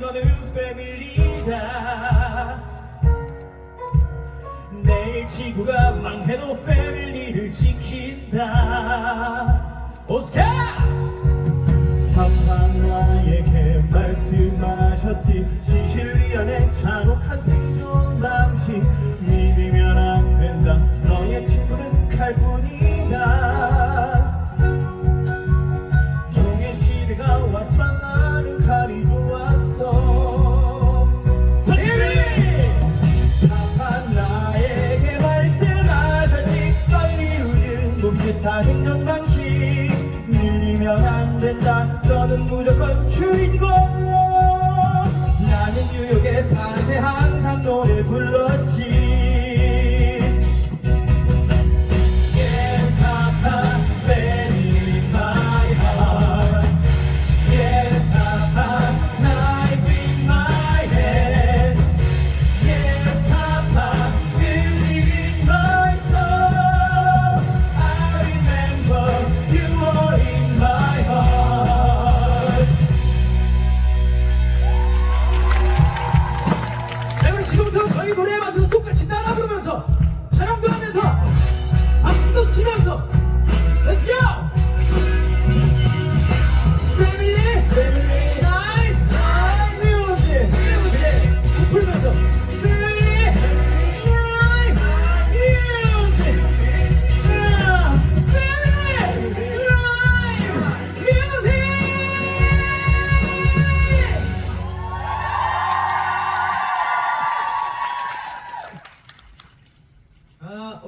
근원은 패밀리다. 내일 지구가 망해도 패밀리를 지킨다. 오스카! 항상 나에게 말씀하셨지. 시실리안의 잔혹한 생존 방식 믿으면 안 된다. 너의 친구는 칼뿐이다. 종의 시대가 왔지만 몸짓한 생존 방식 밀리면 안 된다. 너는 무조건 주인공 나는 뉴욕의 밤새 항상 노래 불렀지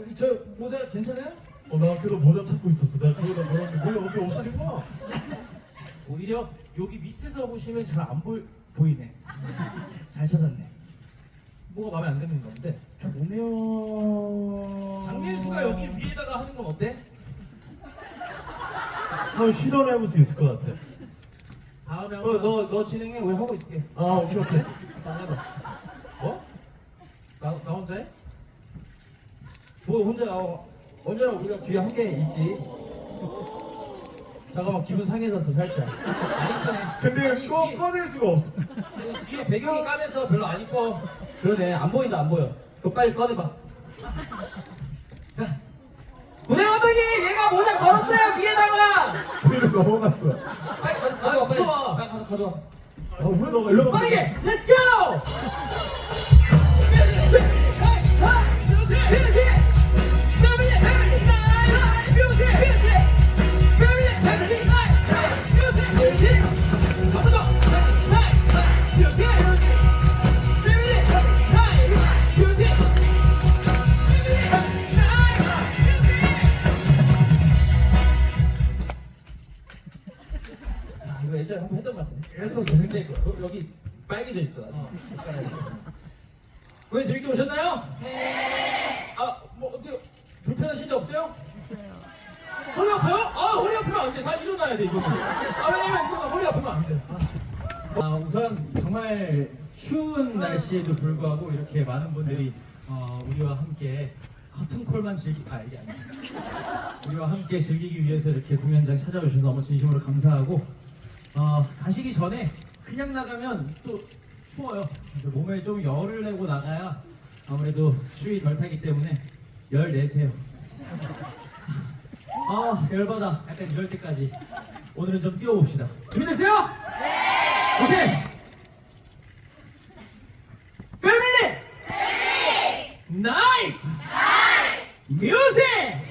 우리 저 모자 괜찮아요? 어, 나 아까도 모자 찾고 있었어. 나 저거다 몰랐는데 왜 어깨 옷살인 거야? 오히려 여기 밑에서 보시면 잘 안 보이, 보이네. 잘 찾았네. 뭐가 마음에 안 드는 건데? 보면 장민수가 여기 위에다가 하는 건 어때? 한번 시도를 해볼 수 있을 것 같아. 다음에 어, 한번 너, 너 진행해. 우리 하고 있을게. 아, 오케이, 오케이. 뭐? 나, 나 혼자 해? 뭐 혼자 어, 언제나 우리가 뒤에 함께 있지. 잠깐만 기분 상해졌어 살짝. 근데 꺼, 꺼낼 수가 없어. 뒤에 배경이 까면서 별로 안 이뻐. 그러네 안 보인다 안 보여. 그거 빨리 꺼내봐. 자, 무대 감독님 얘가 모자 걸었어요 위에다가. 뒤로 넘어갔어. 빨리 가서 아, 가져와 빨리. 무서워. 빨리 가서 가져와. 아, 왜 너가 일로 가? 빠르게. 야, 이거 예전에 한번 했던 것 같은데. 했었어, 했었어. 그, 여기 빨개져 있어. 아직. 고객 재밌게 보셨나요? 네. 아, 뭐 어떻게 불편하신 데 없어요? 허리 아파요? 아, 허리 아프면 안 돼. 다 일어나야 돼, 이거는. 아, 왜냐면 이거 허리 아프면 안 돼. 아. 아, 우선 정말 추운 날씨에도 불구하고 이렇게 많은 분들이 어, 우리와 함께 커튼콜만 즐기 아 이게 아니지 우리와 함께 즐기기 위해서 이렇게 공연장 찾아오셔서 너무 진심으로 감사하고 어, 가시기 전에 그냥 나가면 또 추워요. 그래서 몸에 좀 열을 내고 나가야 아무래도 추위 덜 타기 때문에 열 내세요. 아 열받아. 약간 이럴 때까지. 오늘은 좀 뛰어봅시다. 준비됐어요? 네! 오케이! 패밀리 나이프 뮤직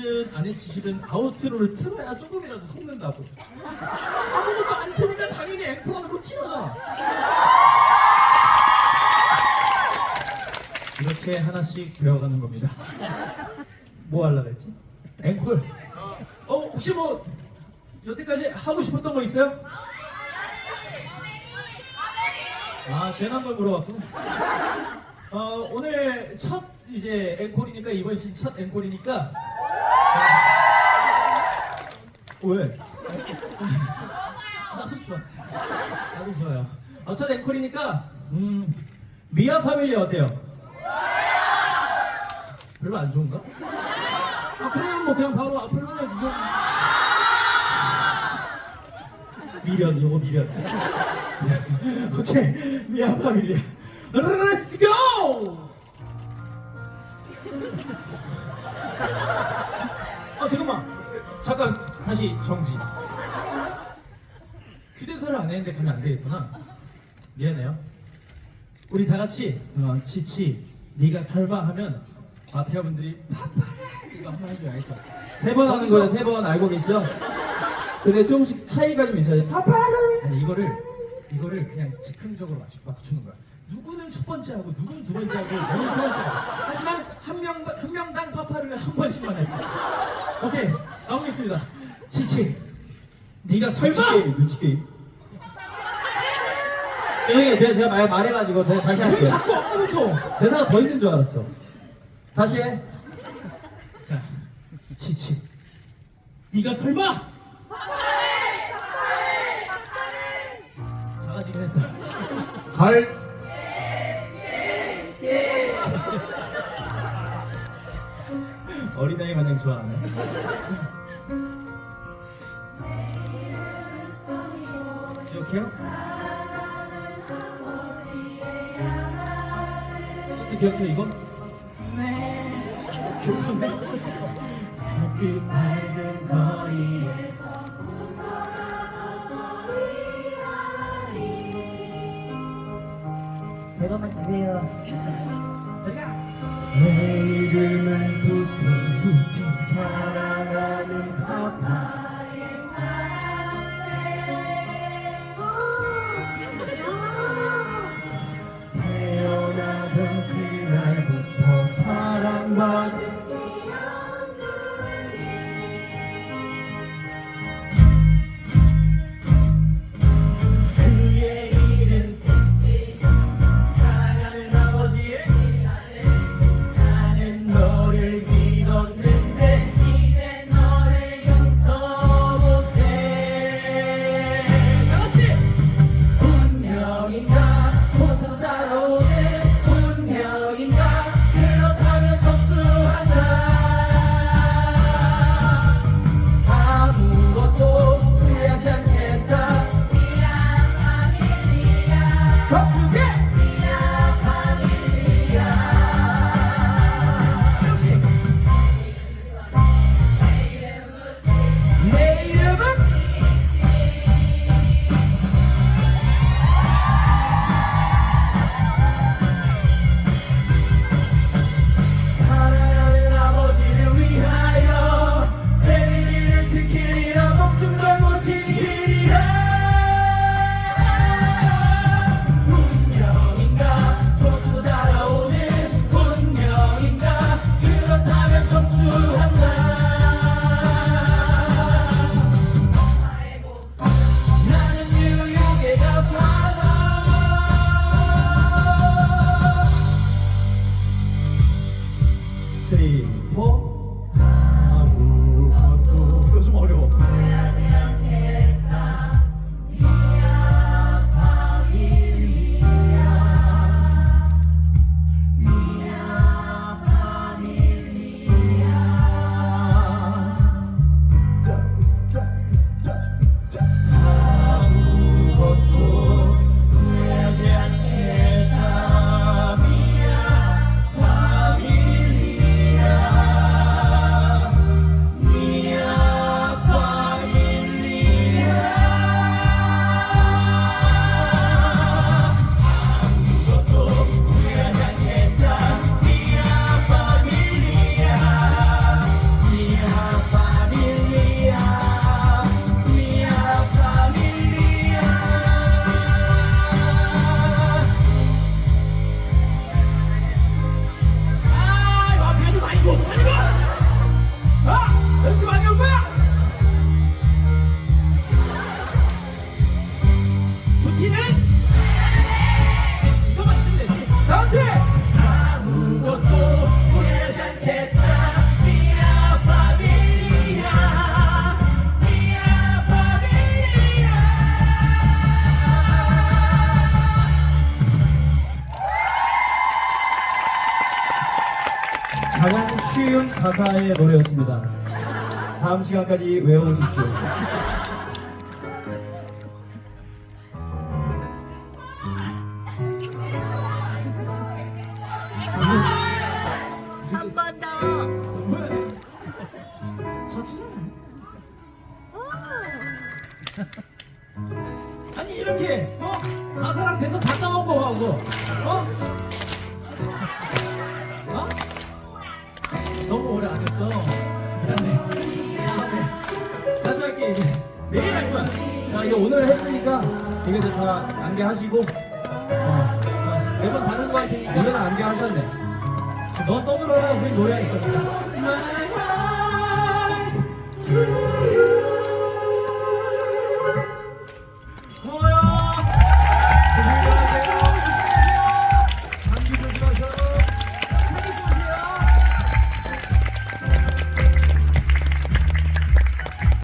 치시든 안 외치시든 아우트로를 틀어야 조금이라도 속는다고. 아무것도 안 틀니까 당연히 앵콜 하는 거 치러잖아. 이렇게 하나씩 배워가는 겁니다. 뭐 하려고 했지? 앵콜. 어 혹시 뭐 여태까지 하고 싶었던 거 있어요? 아 괜한 걸 물어봤구나. 어 오늘 첫 이제 앵콜이니까 이번 시즌 첫 앵콜이니까 어, 왜? 나도 좋았어. 나도 좋아요. 어, 첫 앵콜이니까 음 미아 파밀리 어때요? 별로 안 좋은가? 아 그러면 뭐 그냥 바로 앞을 보내주세요. 미련 이거 미련. 오케이 미아 파밀리. Let's! 아 잠깐만 잠깐 다시 정지. 휴대전화 안 했는데 가면 안 되겠구나. 미안해요. 우리 다 같이 어, 치치 네가 설마 하면 마피아 분들이 파파레 이거 한번 해줘야 알죠? 세 번 하는 거예요. 세 번 알고 계시죠? 근데 조금씩 차이가 좀 있어요. 파파를. 아니 이거를 이거를 그냥 즉흥적으로 맞추, 맞추는 거야. 누구는 첫 번째 하고 누구는 두 번째 하고 누구는 세 번째 하고. 하지만 한 명 한 명당 파파를 한 번씩만 있어. 오케이 나오겠습니다. 치치 네가 눈치 설마 게임, 눈치 게임. 죄송해요. 제가, 제가 말, 말해가지고 제가 다시 왜 할게요. 자꾸 아까부터 대사가 더 있는 줄 알았어. 다시 해. 자 치치 네가 설마 작아지긴 했다. 갈. 어린아이 마냥 좋아하네. 기억해요? 이것도 기억해 이거? 네. 기억하네. 햇빛 밝은 거리에 대감만 주세요. 자기가 내 이름은 푸팅 Amen. 가사의 노래였습니다. 다음 시간까지 외워오십시오. 아니 이렇게 어 가사랑 대사 다 까먹고 와서 되게들 다 안개하시고 어, 어, 매번 다른 거한테 노래는 안개하셨네. 넌 떠들어라 우리 노래가 있거든